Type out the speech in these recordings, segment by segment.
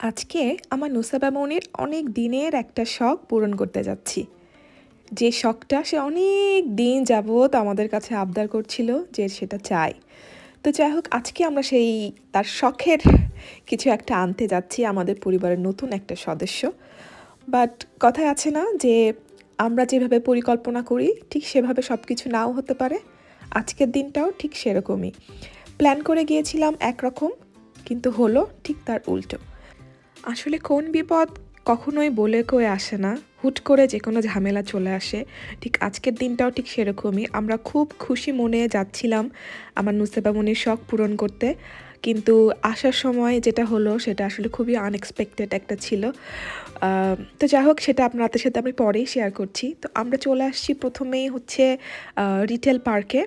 আজকে আমার নুসাবা মনির অনেক দিনের একটা শখ পূরণ করতে যাচ্ছি। যে শখটা সে অনেক দিন যাবৎ আমাদের কাছে আবদার করছিল যে সেটা চাই। তো যাই হোক, আজকে আমরা সেই তার শখের কিছু একটা আনতে যাচ্ছি, আমাদের পরিবারের নতুন একটা সদস্য। বাট কথায় আছে না যে আমরা যেভাবে পরিকল্পনা করি, ঠিক সেভাবে সব কিছু নাও হতে পারে। আজকের দিনটাও ঠিক সেরকমই। প্ল্যান করে গিয়েছিলাম একরকম, কিন্তু হলো ঠিক তার উল্টো। আসলে কোন বিপদ কখনোই বলে কয়ে আসে না। হুট করে যে কোনো ঝামেলা চলে আসে। ঠিক আজকের দিনটাও ঠিক সেরকমই। আমরা খুব খুশি মনে যাচ্ছিলাম আমার নুসেবা মনির শখ পূরণ করতে। কিন্তু আসার সময় যেটা হলো, সেটা আসলে খুবই আনএক্সপেক্টেড একটা ছিল। তো যাই হোক, সেটা আপনাদের সাথে আমি পরেই শেয়ার করছি। তো আমরা চলে আসছি প্রথমেই হচ্ছে রিটেল পার্কে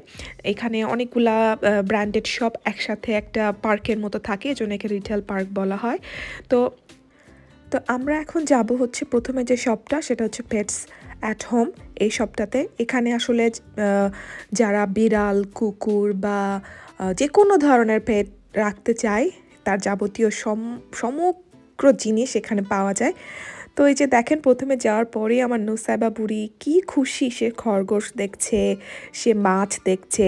এখানে অনেকগুলা ব্র্যান্ডেড শপ একসাথে একটা পার্কের মতো থাকে, এজন্য একে রিটেল পার্ক বলা হয়। তো তো আমরা এখন যাব হচ্ছে প্রথমে যে শপটা সেটা হচ্ছে পেটস অ্যাট হোম এই শপটাতে এখানে আসলে যারা বিড়াল, কুকুর বা যে কোনো ধরনের পেট রাখতে চাই, তার যাবতীয় সম, সমগ্র জিনিস এখানে পাওয়া যায়। তো এই যে দেখেন প্রথমে যাওয়ার পরেই আমার নুসাইবা বুড়ি কি খুশি সে খরগোশ দেখছে, সে মাছ দেখছে।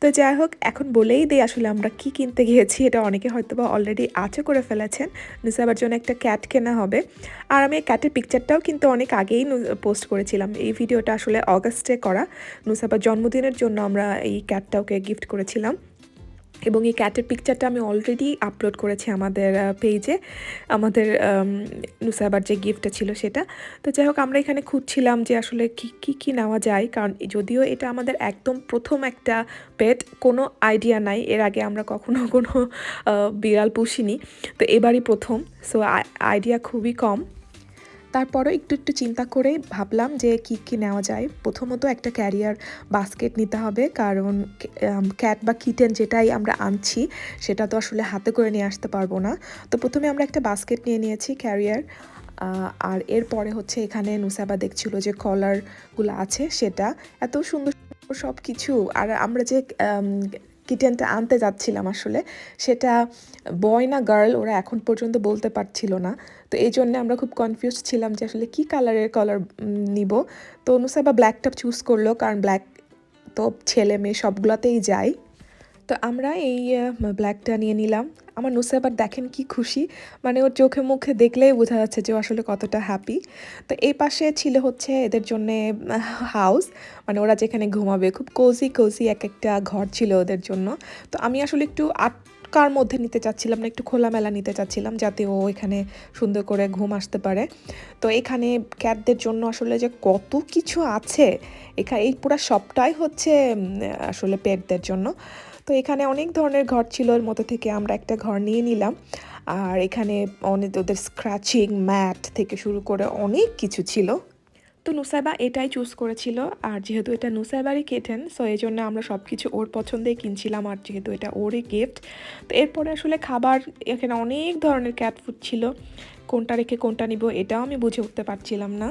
তো যাই হোক, এখন বলেই দিই আসলে আমরা কি কিনতে গিয়েছি, এটা অনেকে হয়তো বা অলরেডি আছে করে ফেলেছেন, নুসাইবার জন্য একটা ক্যাট কেনা হবে। আর আমি এই ক্যাটের পিকচারটাও কিন্তু অনেক আগেই পোস্ট করেছিলাম। এই ভিডিওটা আসলে অগাস্টে করা, নুসাইবার জন্মদিনের জন্য আমরা এই ক্যাটটাওকে গিফট করেছিলাম। এবং এই ক্যাটের পিকচারটা আমি অলরেডি আপলোড করেছি আমাদের পেজে আমাদের আম, নুসাইবার যে গিফটটা ছিল সেটা। তো যাই হোক আমরা এখানে খুঁজছিলাম যে আসলে কি কি কি নেওয়া যায়। কারণ যদিও এটা আমাদের একদম প্রথম একটা পেট কোনো আইডিয়া নাই। এর আগে আমরা কখনো কোনো বিড়াল পুষিনি। তো এবারই প্রথম। সো আইডিয়া খুবই কম। তারপরও একটু একটু চিন্তা করে ভাবলাম যে কি কি নেওয়া যায়। প্রথমত একটা ক্যারিয়ার বাস্কেট নিতে হবে, কারণ ক্যাট বা কিটেন যেটাই আমরা আনছি, সেটা তো আসলে হাতে করে নিয়ে আসতে পারব না। তো প্রথমে আমরা একটা বাস্কেট নিয়ে নিয়েছি ক্যারিয়ার আর এরপরে হচ্ছে এখানে নুসাবা দেখছিল যে কলারগুলো আছে সেটা। এত সুন্দর সব কিছু আর আমরা যে কিটেনটা আনতে যাচ্ছিলাম আসলে, সেটা বয় না গার্ল ওরা এখন পর্যন্ত বলতে পারছিল না। তো এই জন্য আমরা খুব কনফিউজ ছিলাম যে আসলে কী কালারের কালার নিব। তো নুসাইবা ব্ল্যাকটা চুজ করল, কারণ ব্ল্যাক তো ছেলে মেয়ে সবগুলোতেই যায়। তো আমরা এই ব্ল্যাকটা নিয়ে নিলাম। আমার নুসাইবার দেখেন কি খুশি। মানে ওর চোখে মুখে দেখলেই বোঝা যাচ্ছে যে আসলে কতটা হ্যাপি তো এই পাশে ছিল হচ্ছে এদের জন্যে হাউস মানে ওরা যেখানে ঘুমাবে। খুব কোজি কোজি এক একটা ঘর ছিল ওদের জন্য। তো আমি আসলে একটু আটকার মধ্যে নিতে চাচ্ছিলাম না, একটু খোলামেলা নিতে চাচ্ছিলাম যাতে ও এখানে সুন্দর করে ঘুম আসতে পারে। তো এখানে ক্যাটদের জন্য আসলে যে কত কিছু আছে এখানে এই পুরো সবটাই হচ্ছে আসলে পেটদের জন্য। তো এখানে অনেক ধরনের ঘর ছিল, ওর মতো থেকে আমরা একটা ঘর নিয়ে নিলাম। আর এখানে অনেক ওদের স্ক্র্যাচিং ম্যাট থেকে শুরু করে অনেক কিছু ছিল। তো নুসাইবা এটাই চুজ করেছিল, আর যেহেতু এটা নুসাইবারই কেটেন সো এই জন্য আমরা সব কিছু ওর পছন্দেই কিনছিলাম, আর যেহেতু এটা ওরই গিফট তো এরপরে আসলে খাবার, এখানে অনেক ধরনের ক্যাট ফুড ছিল। কোনটা রেখে কোনটা নিব এটাও আমি বুঝে উঠতে পারছিলাম না।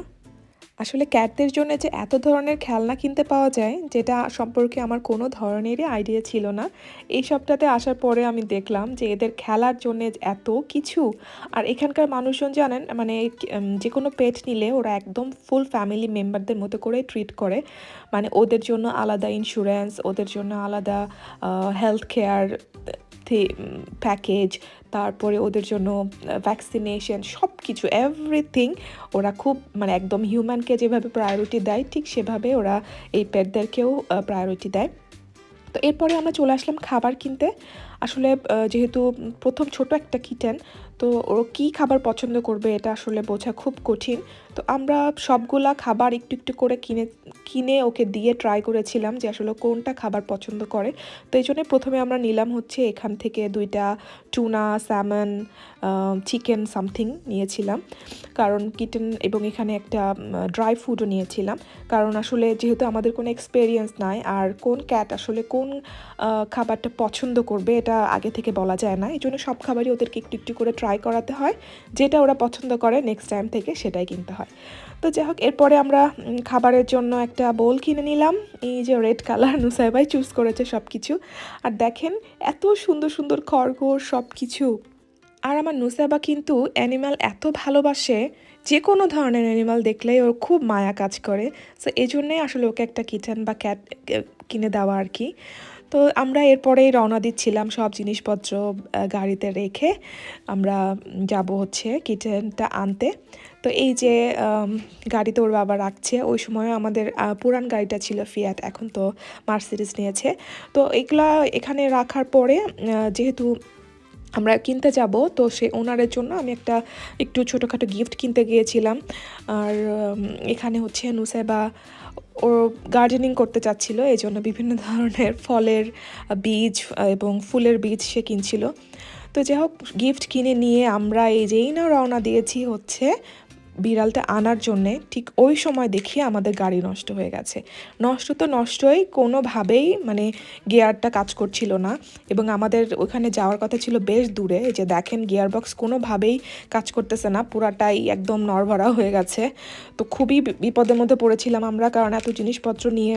আসলে ক্যাটদের জন্য যে এত ধরনের খেলনা কিনতে পাওয়া যায়, যেটা সম্পর্কে আমার কোনো ধরনেরই আইডিয়া ছিল না। এই সপ্তাহে আসার পরে আমি দেখলাম যে এদের খেলার জন্য এত কিছু। আর এখানকার মানুষজন জানেন মানে যে কোনো পেট নিলে ওরা একদম ফুল ফ্যামিলি মেম্বারদের মতো করে ট্রিট করে। মানে ওদের জন্য আলাদা ইন্স্যুরেন্স ওদের জন্য আলাদা হেলথ কেয়ার প্যাকেজ তারপরে ওদের জন্য ভ্যাকসিনেশন সব কিছু এভরিথিং ওরা খুব মানে একদম হিউম্যানকে যেভাবে প্রায়োরিটি দেয়, ঠিক সেভাবে ওরা এই পেটদেরকেও প্রায়োরিটি দেয়। তো এরপরে আমরা চলে আসলাম খাবার কিনতে। আসলে যেহেতু প্রথম ছোট একটা কিটেন তো ও কী খাবার পছন্দ করবে এটা আসলে বোঝা খুব কঠিন। তো আমরা সবগুলা খাবার একটু একটু করে কিনে কিনে ওকে দিয়ে ট্রাই করেছিলাম যে আসলে কোনটা খাবার পছন্দ করে। তো এই জন্য প্রথমে আমরা নিলাম হচ্ছে এখান থেকে দুইটা টুনা স্যামন চিকেন সামথিং নিয়েছিলাম। কারণ কিটেন এবং এখানে একটা ড্রাই ফুডও নিয়েছিলাম। কারণ আসলে যেহেতু আমাদের কোনো এক্সপেরিয়েন্স নাই, আর কোন ক্যাট আসলে কোন খাবারটা পছন্দ করবে এটা আগে থেকে বলা যায় না। এই জন্য সব খাবারই ওদেরকে একটু একটু করে ট্রাই করাতে হয়, যেটা ওরা পছন্দ করে নেক্সট টাইম থেকে সেটাই কিনতে হয়। তো যাই হোক এরপরে আমরা খাবারের জন্য একটা বোল কিনে নিলাম। এই যে রেড কালার নুসাইবাই চুজ করেছে সব কিছু আর দেখেন, এত সুন্দর সুন্দর খরগোশ সব কিছু আর আমার নুসাবা কিন্তু অ্যানিমাল এত ভালোবাসে যে কোনো ধরনের অ্যানিমাল দেখলেই ওর খুব মায়া কাজ করে। সো এই জন্যেই আসলে ওকে একটা কিচেন বা ক্যাট কিনে দেওয়া আর কি। তো আমরা এরপরেই রওনা দিচ্ছিলাম সব জিনিসপত্র গাড়িতে রেখে। আমরা যাব হচ্ছে কিচেনটা আনতে। তো এই যে গাড়িতে ওর বাবা রাখছে, ওই সময় আমাদের পুরান গাড়িটা ছিল ফিয়াট এখন তো মার্সিডিস নিয়েছে। তো এগুলা এখানে রাখার পরে যেহেতু আমরা কিনতে যাব, তো সে ওনারের জন্য আমি একটা একটু ছোটোখাটো গিফট কিনতে গিয়েছিলাম। আর এখানে হচ্ছে নুসাইবা ও গার্ডেনিং করতে চাচ্ছিল এই জন্য বিভিন্ন ধরনের ফলের বীজ এবং ফুলের বীজ সে কিনছিল। তো যাই হোক গিফট কিনে নিয়ে আমরা এই যেই না রওনা দিয়েছি হচ্ছে বিড়ালটা আনার জন্যে ঠিক ওই সময় দেখি আমাদের গাড়ি নষ্ট হয়ে গেছে। নষ্ট তো নষ্টই, কোনোভাবেই মানে গিয়ারটা কাজ করছিল না এবং আমাদের ওখানে যাওয়ার কথা ছিল বেশ দূরে। যে দেখেন গিয়ার বক্স কোনোভাবেই কাজ করতেছে না, পুরাটাই একদম নড়ভরা হয়ে গেছে। তো খুবই বিপদের মধ্যে পড়েছিলাম আমরা, কারণ এত জিনিসপত্র নিয়ে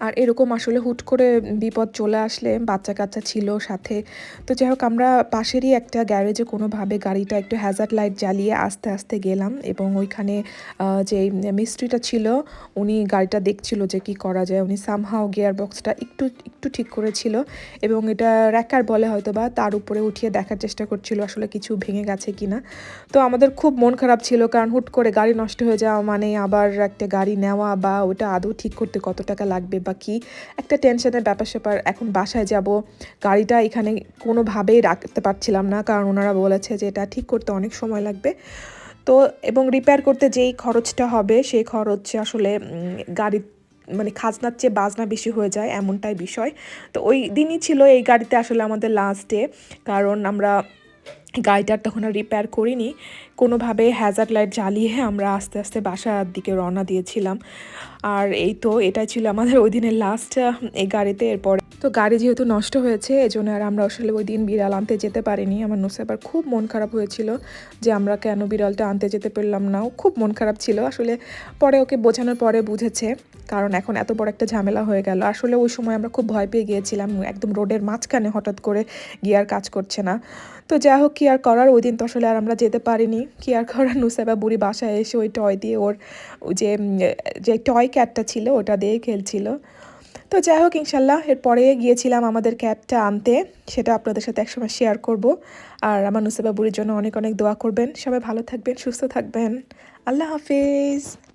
আর এরকম আসলে হুট করে বিপদ চলে আসলে বাচ্চা কাচ্চা ছিল সাথে। তো যাই হোক আমরা পাশেরই একটা গ্যারেজে কোনোভাবে গাড়িটা একটু হ্যাজার্ড লাইট জ্বালিয়ে আস্তে আস্তে গেলাম এবং ওইখানে যে মিস্ত্রিটা ছিল, উনি গাড়িটা দেখছিল যে কি করা যায়। উনি সামহাও গিয়ার বক্সটা একটু একটু ঠিক করেছিল এবং এটা র্যাকার বলে হয়তো বা তার উপরে উঠিয়ে দেখার চেষ্টা করছিল আসলে কিছু ভেঙে গেছে কিনা। তো আমাদের খুব মন খারাপ ছিল কারণ হুট করে গাড়ি নষ্ট হয়ে যাওয়া মানে আবার একটা গাড়ি নেওয়া বা ওটা আদৌ ঠিক করতে কত টাকা লাগবে বা কি? একটা টেনশনের ব্যাপার স্যাপার এখন বাসায় যাব গাড়িটা এখানে কোনোভাবেই রাখতে পারছিলাম না কারণ ওনারা বলেছে যে এটা ঠিক করতে অনেক সময় লাগবে। তো এবং রিপেয়ার করতে যেই খরচটা হবে সেই খরচ আসলে উম, গাড়ি মানে খাজনার চেয়ে বাজনা বেশি হয়ে যায় এমনটাই বিষয়। তো ওই দিনই ছিল এই গাড়িতে আসলে আমাদের লাস্ট ডে কারণ আমরা গাড়িটার তখন আর রিপেয়ার করিনি। কোনোভাবে হ্যাজার্ড লাইট জ্বালিয়ে আমরা আস্তে আস্তে বাসার দিকে রওনা দিয়েছিলাম। আর এই তো এটাই ছিল আমাদের ওই দিনের লাস্ট এই গাড়িতে। এরপরে তো গাড়ি যেহেতু নষ্ট হয়েছে এই জন্য আর আমরা আসলে ওই দিন বিড়াল আনতে যেতে পারিনি। আমার নোসেবার খুব মন খারাপ হয়েছিল যে আমরা কেন বিড়ালটা আনতে যেতে পারলাম না। খুব মন খারাপ ছিল। আসলে পরে ওকে বোঝানোর পরে বুঝেছে। কারণ এখন এত বড় একটা ঝামেলা হয়ে গেল। আসলে ওই সময় আমরা খুব ভয় পেয়ে গিয়েছিলাম, একদম রোডের মাঝখানে হঠাৎ করে গিয়ার কাজ করছে না। তো যাই হোক, কি আর করার? ওই দিন তো আসলে আর আমরা যেতে পারিনি। কি আর করার? নুসাইবা বুড়ি বাসায় এসে ওই টয় দিয়ে ওর যে যে টয় ক্যাটটা ছিল, ওটা দিয়ে খেলছিল। তো যাই হোক, ইনশাল্লাহ এরপরে গিয়েছিলাম আমাদের ক্যাটটা আনতে। সেটা আপনাদের সাথে একসময় শেয়ার করব। আর আমার নুসাইবা বুড়ির জন্য অনেক অনেক দোয়া করবেন। সবাই ভালো থাকবেন, সুস্থ থাকবেন। আল্লাহ হাফিজ।